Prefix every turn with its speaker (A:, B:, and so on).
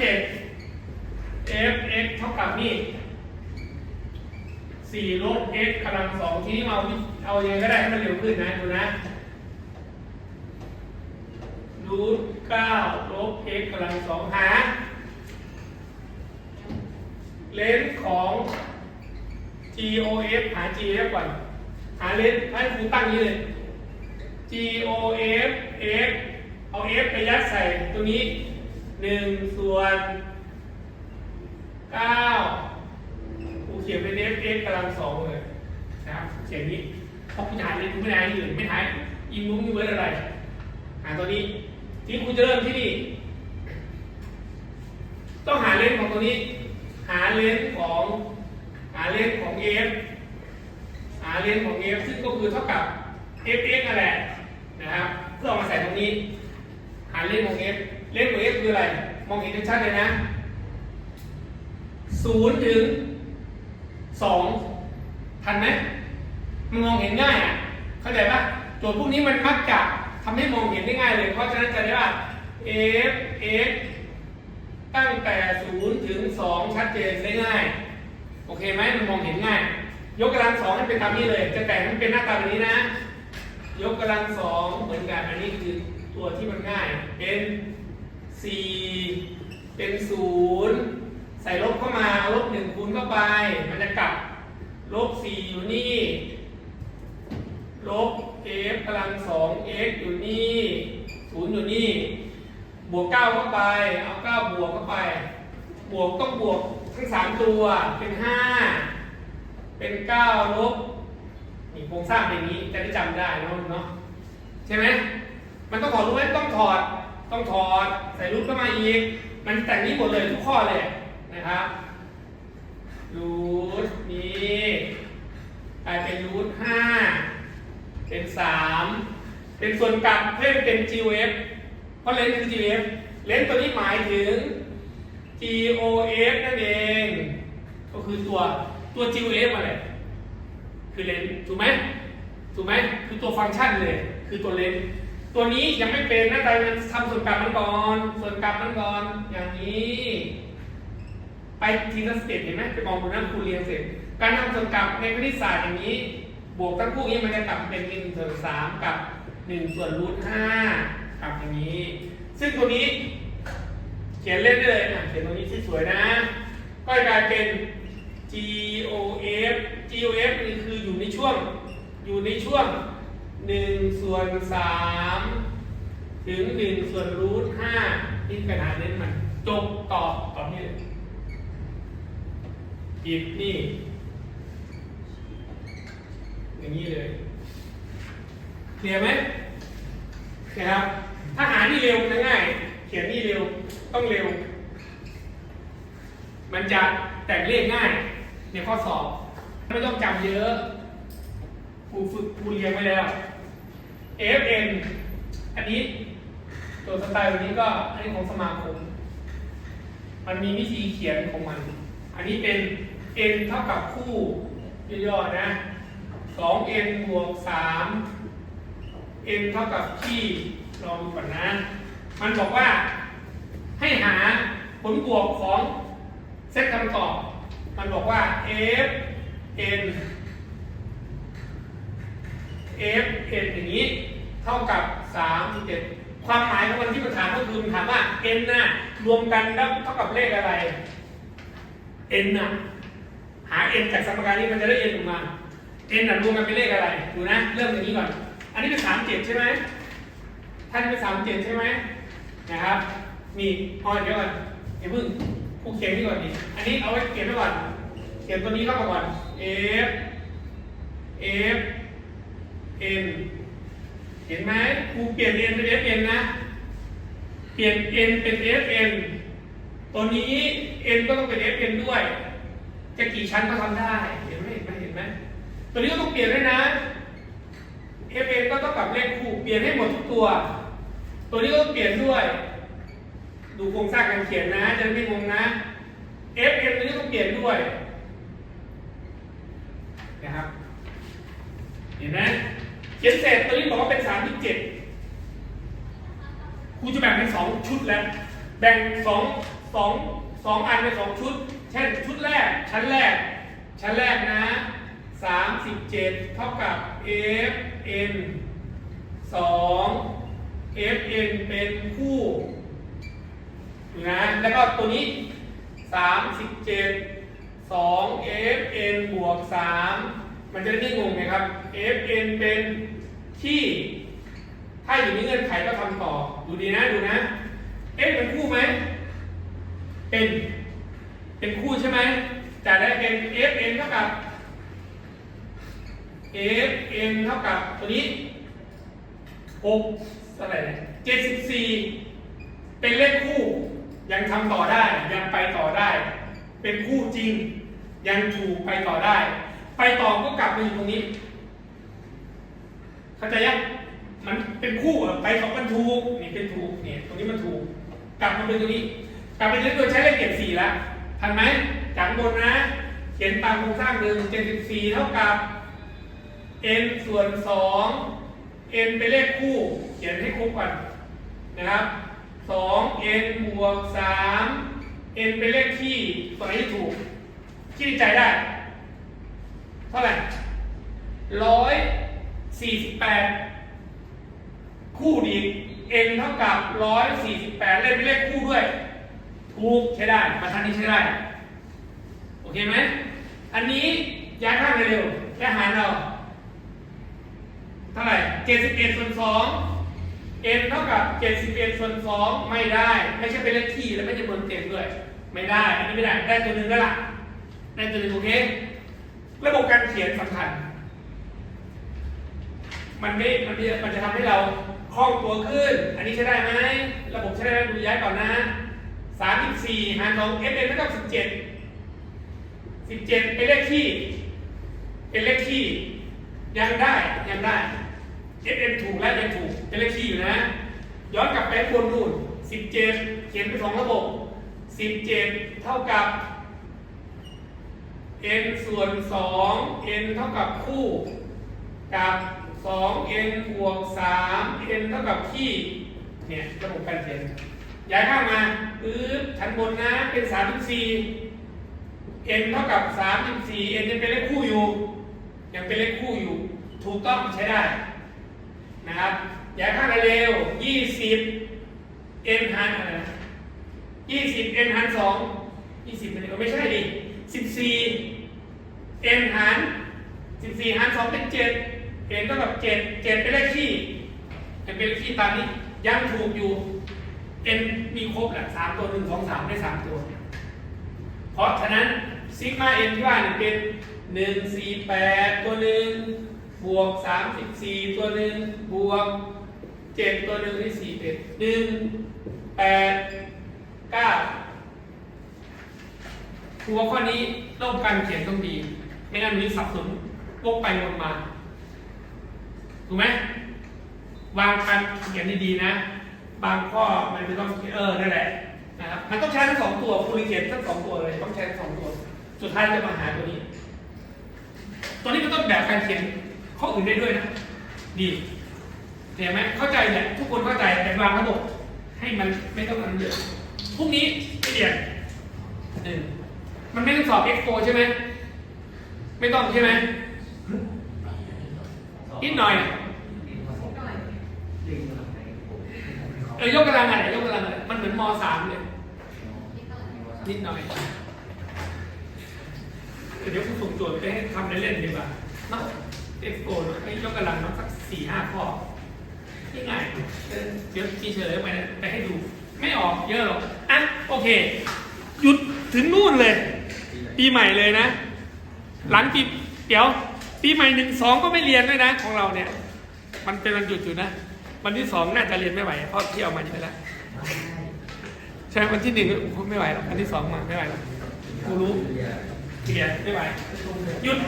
A: เจ็ด f x เท่ากับนี่สี่ลบ x กำลังสองทีนี้เอาเอายังไงก็ได้ให้มันเร็วขึ้นนะดูนะรูทเก้าลบ x กำลังสองหา เลนส์ของ GOF หา GF ก่อน หาเลนส์ให้ครูตั้งนี้เลย GOF F เอา F ไปยัดใส่ตรงนี้ หนึ่งส่วนเก้าครูเขียนเป็น F X กำลังสองเลยนะครับเขียนนี้เพราะคุณหาเลนส์คุณไม่ได้ที่อื่นไม่หาอินมุ้งมีเวิร์อะไรหาตัวนี้ที่ครูจะเริ่มที่นี่ต้องหาเลนส์ของตัวนี้ หาเลนส์ของหาเลนส์ของ F หาเลนส์ของ F ซึ่งก็คือเท่ากับ f x นั่นแหละนะครับเพื่อเอามาใส่ตรงนี้ หาเลนส์ของ f เลนส์ของ f คืออะไร มองเห็นชัดเลยนะศูนย์ถึงสองทันไหมมันมองเห็นง่ายอะ เข้าใจปะโจทย์พวกนี้มันมักจะทำให้มองเห็นได้ง่ายเลย เพราะฉะนั้นจะได้ว่า f x ตั้งแต่ศูนย์ถึงสองชัดเจนได้ง่าย โอเคไหมมันมองเห็นง่าย ยกกำลังสองให้เป็นตามนี้เลย จะแต่งมันเป็นหน้าตาแบบนี้นะ ยกกำลังสองเหมือนกัน อันนี้คือตัวที่มันง่าย เป็น สี่เป็นศูนย์ใส่ลบเข้ามาลบหนึ่งคูณเข้าไป มันจะกลับลบสี่อยู่นี่ ลบ f กำลังสอง x อยู่นี่ศูนย์อยู่นี่ บวกเก้าเข้าไป เอาเก้าบวกเข้าไป บวกต้องบวกทั้งสามตัว เป็นห้าเป็นเก้าลบนี่โครงสร้างเป็นอย่างนี้จะได้จำได้เนาะเนาะใช่ไหมมันต้องถอดรูปไหมต้องถอด ต้องถอดใส่รูปเข้ามาอีก มันแต่งนี้หมดเลยทุกข้อเลยนะครับรูทนี้กลายเป็นรูทห้าเป็นสามเป็นส่วนกลับให้มันเป็น GOF เพราะเลนส์คือ GOF เลนส์ตัวนี้หมายถึง GOF นั่นเอง ก็คือตัวตัว GOF อะไรคือเลนส์ถูกไหมถูกไหมคือตัวฟังก์ชันเลย คือตัวเลนส์ ตัวนี้ยังไม่เป็นหนะแต่มันทำส่วนกลับมันก่อนส่วนกลับมันก่อนอย่างนี้ ไปทีละสเต็ปเห็นไหมไปมองดูนะครูเรียนเสร็จ การทำส่วนกลับในคณิตศาสตร์อย่างนี้ บวกทั้งคู่นี้มันจะกลับเป็นหนึ่งส่วนสามกับหนึ่งส่วนรูทห้ากลับอย่างนี้ ซึ่งตัวนี้ เขียนเล่นได้เลยนะเขียนตรงนี้ที่สวยนะ ก็กลายเป็น GOF GOF นี่คืออยู่ในช่วงอยู่ในช่วง 1ส่วน3ถึง1ส่วนรูท5นี่ปัญหาเน้นมันจบตอบตอบนี่เลยผิดนี่ อย่างนี้เลยเคลียร์ไหมนะครับ ถ้าหานี่เร็วจะง่าย เขียนนี่เร็วต้องเร็ว มันจะแต่งเลขง่ายในข้อสอบ ไม่ต้องจำเยอะครูฝึกครูเรียนไว้แล้ว FN อันนี้ตัวสไตล์วันนี้ก็อันนี้ของสมาคม มันมีวิธีเขียนของมัน อันนี้เป็น n เท่ากับคู่ย่อๆนะ 2n บวก 3 n เท่ากับที่ลองดูก่อนนะ มันบอกว่าให้หาผลบวกของเซตคำตอบ มันบอกว่า f n f n อย่างนี้ เท่ากับ3 7ความหมายของมันที่มันถามก็คือมันถามว่า n น่ะรวมกันแล้วเท่ากับเลขอะไร n น่ะหา n จากสมการนี้มันจะได้ n ออกมา n น่ะรวมกันเป็นเลขอะไรดูนะ เริ่มอย่างนี้ก่อน อันนี้เป็น3 7ใช่ไหมท่านเป็น3 7ใช่ไหมนะครับนี่พอเดี๋ยวก่อนอย่าเพิ่งผู้เขียนนี่ก่อนดิอันนี้เอาไว้เขียนไว้ก่อนเขียนตัวนี้เข้ามาก่อน f f n เห็นไหมครูเปลี่ยน n เป็น f n นะ เปลี่ยน n เป็น f n ตัวนี้ n ก็ต้องเป็น f n ด้วย จะกี่ชั้นก็ทำได้ เห็นไหมเห็นไหมเห็นไหมตัวนี้ก็ต้องเปลี่ยนด้วยนะ f n ก็ต้องกับเลขคู่เปลี่ยนให้หมดทุกตัว ตัวนี้ก็ต้องเปลี่ยนด้วย ดูโครงสร้างการเขียนนะ จะไม่งงนะ f n ตัวนี้ต้องเปลี่ยนด้วยนะครับ เห็นไหม เขียนเสร็จตัวนี้บอกว่าเป็นสามที่เจ็ดครูจะแบ่งเป็นสองชุดแล้ว แบ่งสองสสองสองอันเป็นสองชุด เช่นชุดแรก ชั้นแรก ชั้นแรกนะสามสิบเจ็ดเท่ากับ f n สอง f n เป็นคู่นะแล้วก็ตัวนี้สามสิบเจ็ดสอง f n บวกสาม มันจะได้ไม่งงไงครับ f n เป็นที่ ถ้าอยู่ในเงื่อนไขก็ทำต่อ ดูดีนะดูนะ f เป็นคู่ไหม เป็น เป็นคู่ใช่ไหมจะได้เป็น f n เท่ากับ f n เท่ากับตัวนี้6อะไรเนี่ย74 เป็นเลขคู่ ยังทำต่อได้ ยังไปต่อได้ เป็นคู่จริง ยังถูกไปต่อได้ ไปต่อก็กลับมาอยู่ตรงนี้ เข้าใจยังมันเป็นคู่อะไปสองมันถูกนี่เป็นถูกเนี่ยตรงนี้มันถูก กลับมาเป็นตรงนี้ กลับไปที่ตัวใช้เลขเกียรสี่แล้วทันไหมจากบนนะ เขียนตามโครงสร้างเดิมเจ็ดสิบสี่เท่ากับ n ส่วนสอง n เป็นเลขคู่ เขียนให้ครบก่อนนะครับสอง n บวกสาม n เป็นเลขที่ตัวนที่ถูกคิดใจได้ เท่าไหร่ร้อยสี่สิบแปดคู่ดีก n เท่ากับร้อยสี่สิบแปดเล่นเป็นเลขคู่ด้วย ถูกใช้ได้มาทางนี้ใช้ได้ โอเคไหม อันนี้ย้ายข้างเร็วๆแค่หารเราเท่าไหร่เจ็ดสิบเอ็ดส่วนสอง n เท่ากับเจ็ดสิบเอ็ดส่วนสองไม่ได้ ไม่ใช่เป็นเลขที่และไม่ใช่เบอร์เต็มด้วย ไม่ได้ อันนี้ไม่ได้ ได้ตัวหนึ่งได้ละได้ตัวหนึ่งโอเค ระบบการเขียนสำคัญ มันไม่ มันจะมันจะทำให้เราคล่องตัวขึ้น อันนี้ใช้ได้ไหม ระบบใช้ได้ไดูย้ายก่อนนะสามสิบสี่หารสอง f n เท่ากับสิบเจ็ดสิบเจ็ดเป็นเลขที่ เป็นเลขที่ ยังได้ ยังได้ f n ถูกและยังถูก เป็นเลขที่อยู่นะ ย้อนกลับไปบนนู่นสิบเจ็ดเขียนเป็นสองระบบสิบเจ็ดเท่ากับ n ส่วนสอง n เท่ากับคู่ กับ 2n บวก 3n เท่ากับที่เนี่ยระบบการเขียนย้ายข้างมาปึ๊บชั้นบนนะเป็น 34 n เท่ากับ 34 n ยังเป็นเลขคู่อยู่ ยังเป็นเลขคู่อยู่ ถูกต้องใช้ได้นะครับย้ายข้างเร็ว 20 n หารอะไรนะ20 n หาร2 20มันก็ไม่ใช่ดิ14 n หาร 14 หาร 2 เป็น 7 n เท่ากับ 7 7 เป็นเลขที่เป็นเลขที่ตามนี้ ยังถูกอยู่ n มีครบแหละ3ตัว 1 2 3 ได้ 3 ตัว เพราะฉะนั้นซิกมา n ที่ว่าเนี่ยเป็น 1 4 8 ตัวหนึ่งบวก 34 ตัวหนึ่งบวก 7 ตัวหนึ่งได้4เป็น1 8 9 หัวข้อนี้ระบบการเขียนต้องดี ไม่งั้นมันจะสับสนวกไปวนมา ถูกไหมวางการเขียนดีๆนะ บางข้อมันจะต้องเออนั่นแหละนะครับมันต้องใช้ทั้งสองตัวฟูริเขียนทั้งสองตัวเลยต้องใช้ทั้งสองตัว สุดท้ายจะมาหาตัวนี้ ตัวนี้มันต้องแบบการเขียนข้ออื่นได้ด้วยนะ ดีเห็นไหมเข้าใจเนี่ยทุกคนเข้าใจแต่วางระบบให้มันไม่ต้องอันเยอะพรุ่งนี้ไปเรียนหนึ่งมันไม่ต้องสอบเอ็กโใช่ไหม ไม่ต้องใช่ไหมนิดหน่อยเออยกกำลังอะไรยกกำลังอะไรมันเหมือนมสามเลยนิดหน่อยเดี๋ยวคุณส่งโจทย์ไปให้ทำเล่นๆดีกว่าเนาะเอ็กโกให้ยกกำลังเนาะสักสี่ห้าข้อง่ายเออเดี๋ยวทีเฉลยไปไปให้ดู ไม่ออกเยอะหรอกอะโอเค หยุดถึงนู่นเลย ปีใหม่เลยนะ หลังปีเดี๋ยว ปีใหม่หนึ่งสองก็ไม่เรียนด้วยนะ ของเราเนี่ย มันเป็นวันหยุดอยู่นะ วันที่สองน่าจะเรียนไม่ไหวเพราะเที่ยวมาเยอะแล้วใช่วันที่หนึ่งไม่ไหวแล้ววันที่สองมาไม่ไหวแล้วกูรู้เคลียนไม่ไหวหยุด